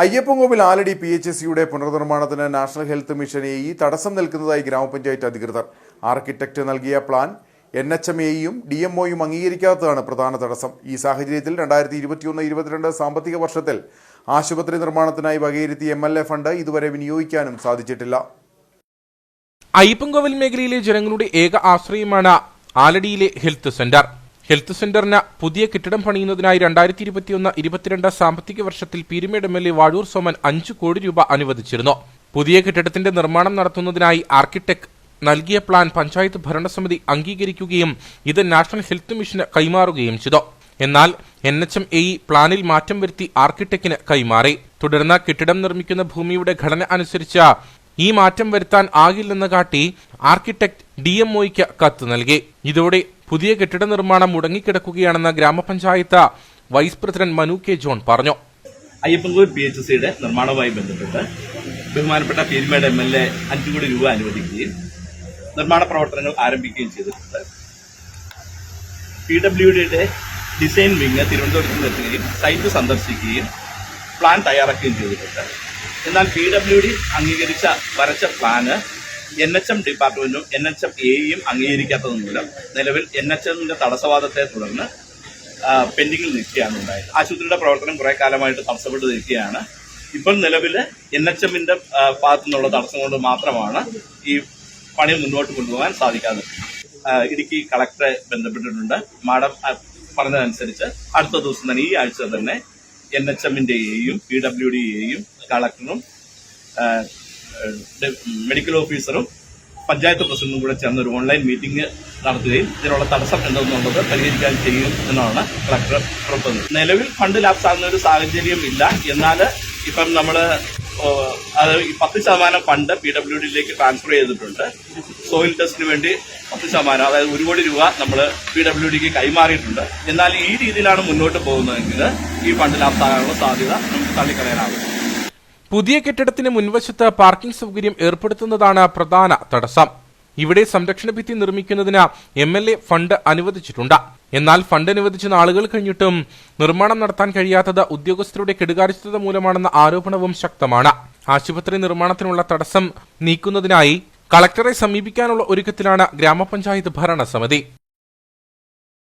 Ayyappancoil Aladi P H S സിയുടെ പുനർനിർമ്മാണത്തിന് national health mission A E തടസ്സം നിൽക്കുന്നതായി ഗ്രാമപഞ്ചായത്ത് അധികൃതർ. ആർക്കിടെക്ട് നൽകിയ പ്ലാൻ എൻ എച്ച് എം എയും ഡി എം ഒയും അംഗീകരിക്കാത്തതാണ് പ്രധാന തടസ്സം. ഈ സാഹചര്യത്തിൽ രണ്ടായിരത്തി ഇരുപത്തിയൊന്ന് ഇരുപത്തിരണ്ട് സാമ്പത്തിക വർഷത്തിൽ ആശുപത്രി നിർമ്മാണത്തിനായി വകയിരുത്തിയ എം എൽ എ ഫണ്ട് ഇതുവരെ വിനിയോഗിക്കാനും സാധിച്ചിട്ടില്ല. അയ്യപ്പൻകോവിൽ മേഖലയിലെ ജനങ്ങളുടെ ഏക ആശ്രയമാണ് ആലടിയിലെ ഹെൽത്ത് സെന്റർ. ഹെൽത്ത് സെന്ററിന് പുതിയ കെട്ടിടം പണിയുന്നതിനായി രണ്ടായിരത്തി ഇരുപത്തിയൊന്ന് ഇരുപത്തിരണ്ട് സാമ്പത്തിക വർഷത്തിൽ Peermade M L A Vazhoor Soman അഞ്ച് കോടി രൂപ അനുവദിച്ചിരുന്നു. പുതിയ കെട്ടിടത്തിന്റെ നിർമ്മാണം നടത്തുന്നതിനായി ആർക്കിടെക്ട് നൽകിയ പ്ലാൻ പഞ്ചായത്ത് ഭരണസമിതി അംഗീകരിക്കുകയും ഇത് നാഷണൽ ഹെൽത്ത് മിഷന് കൈമാറുകയും ചെയ്തു. എന്നാൽ എൻ എച്ച് എം എ പ്ലാനിൽ മാറ്റം വരുത്തി ആർക്കിടെക്റ്റിന് കൈമാറി. തുടർന്ന് കെട്ടിടം നിർമ്മിക്കുന്ന ഭൂമിയുടെ ഘടന അനുസരിച്ച് ഈ മാറ്റം വരുത്താൻ ആകില്ലെന്ന് കാട്ടി ആർക്കിടെക്ട് ഡി എം ഒയ്ക്ക് കത്ത് നൽകി. ഇതോടെ പുതിയ കെട്ടിട നിർമ്മാണം മുടങ്ങിക്കിടക്കുകയാണെന്ന് ഗ്രാമപഞ്ചായത്ത് vice president Manu K John പറഞ്ഞു. അയ്യപ്പൻകോവിൽ പി എച്ച് സിയുടെ നിർമ്മാണവുമായി ബന്ധപ്പെട്ട് ബഹുമാനപ്പെട്ട പീരുമേട് എം എൽ എ അഞ്ചു കോടി രൂപ അനുവദിക്കുകയും നിർമ്മാണ പ്രവർത്തനങ്ങൾ ആരംഭിക്കുകയും ചെയ്തിട്ടുണ്ട്. പി ഡബ്ല്യു ഡിയുടെ ഡിസൈൻ വിങ് തിരുവനന്തപുരത്ത് നിന്നെത്തുകയും സൈറ്റ് സന്ദർശിക്കുകയും പ്ലാൻ തയ്യാറാക്കുകയും ചെയ്തിട്ടുണ്ട്. എന്നാൽ പി ഡബ്ല്യു ഡി അംഗീകരിച്ച വരച്ച പ്ലാന് എൻ എച്ച് എം ഡിപ്പാർട്ട്മെന്റും എൻ എച്ച് എം എയും അംഗീകരിക്കാത്തത് മൂലം നിലവിൽ എൻ എച്ച് എമ്മിന്റെ തടസ്സവാദത്തെ തുടർന്ന് പെൻഡിങ്ങിൽ നിൽക്കുകയാണ് ഉണ്ടായത്. ആശുപത്രിയുടെ പ്രവർത്തനം കുറെ കാലമായിട്ട് തടസ്സപ്പെട്ട് നിൽക്കുകയാണ്. ഇപ്പോൾ നിലവിൽ എൻ എച്ച് എമ്മിന്റെ ഭാഗത്തു നിന്നുള്ള തടസ്സം കൊണ്ട് മാത്രമാണ് ഈ പണി മുന്നോട്ട് കൊണ്ടുപോകാൻ സാധിക്കാതെ ആ, ഇടുക്കി കളക്ടറെ ബന്ധപ്പെട്ടിട്ടുണ്ട്. മാഡം പറഞ്ഞതനുസരിച്ച് അടുത്ത ദിവസം തന്നെ ഈ ആഴ്ച തന്നെ എൻ എച്ച് എമ്മിന്റെ എയും പി ഡബ്ല്യു ഡി എയും കളക്ടറും മെഡിക്കൽ ഓഫീസറും പഞ്ചായത്ത് പ്രസിഡന്റും കൂടെ ചേർന്ന് ഒരു ഓൺലൈൻ മീറ്റിംഗ് നടത്തുകയും ഇതിനുള്ള തടസ്സം എന്തെന്നുള്ളത് പരിഹരിക്കാൻ ചെയ്യും എന്നാണ് കളക്ടർ ഉറപ്പുന്നത് നിലവിൽ ഫണ്ട് ലാപ്സ് ആകുന്ന ഒരു സാഹചര്യം ഇല്ല. എന്നാൽ ഇപ്പം നമ്മൾ അത് പത്ത് ശതമാനം ഫണ്ട് പി ഡബ്ല്യു ഡിയിലേക്ക് ട്രാൻസ്ഫർ ചെയ്തിട്ടുണ്ട്. സോയിൽ ടെസ്റ്റിന് വേണ്ടി പത്ത് ശതമാനം അതായത് ഒരു കോടി രൂപ നമ്മൾ പി ഡബ്ല്യു ഡിക്ക് കൈമാറിയിട്ടുണ്ട്. എന്നാൽ ഈ രീതിയിലാണ് മുന്നോട്ട് പോകുന്നതെങ്കിൽ ഈ ഫണ്ട് ലാപ്സ് ആകാനുള്ള സാധ്യത നമുക്ക് തള്ളിക്കളയാനാകും. പുതിയ കെട്ടിടത്തിന് മുൻവശത്ത് പാർക്കിംഗ് സൗകര്യം ഏർപ്പെടുത്തുന്നതാണ് പ്രധാന തടസ്സം. ഇവിടെ സംരക്ഷണ ഭിത്തി നിർമ്മിക്കുന്നതിന് എം എൽ എ ഫണ്ട് അനുവദിച്ചിട്ടുണ്ട്. എന്നാൽ ഫണ്ട് അനുവദിച്ച നാളുകൾ കഴിഞ്ഞിട്ടും നിർമ്മാണം നടത്താൻ കഴിയാത്തത് ഉദ്യോഗസ്ഥരുടെ കെടുകാര്യസ്ഥത മൂലമാണെന്ന ആരോപണവും ശക്തമാണ്. ആശുപത്രി നിർമ്മാണത്തിനുള്ള തടസ്സം നീക്കുന്നതിനായി കളക്ടറെ സമീപിക്കാനുള്ള ഒരുക്കത്തിലാണ് ഗ്രാമപഞ്ചായത്ത് ഭരണസമിതി.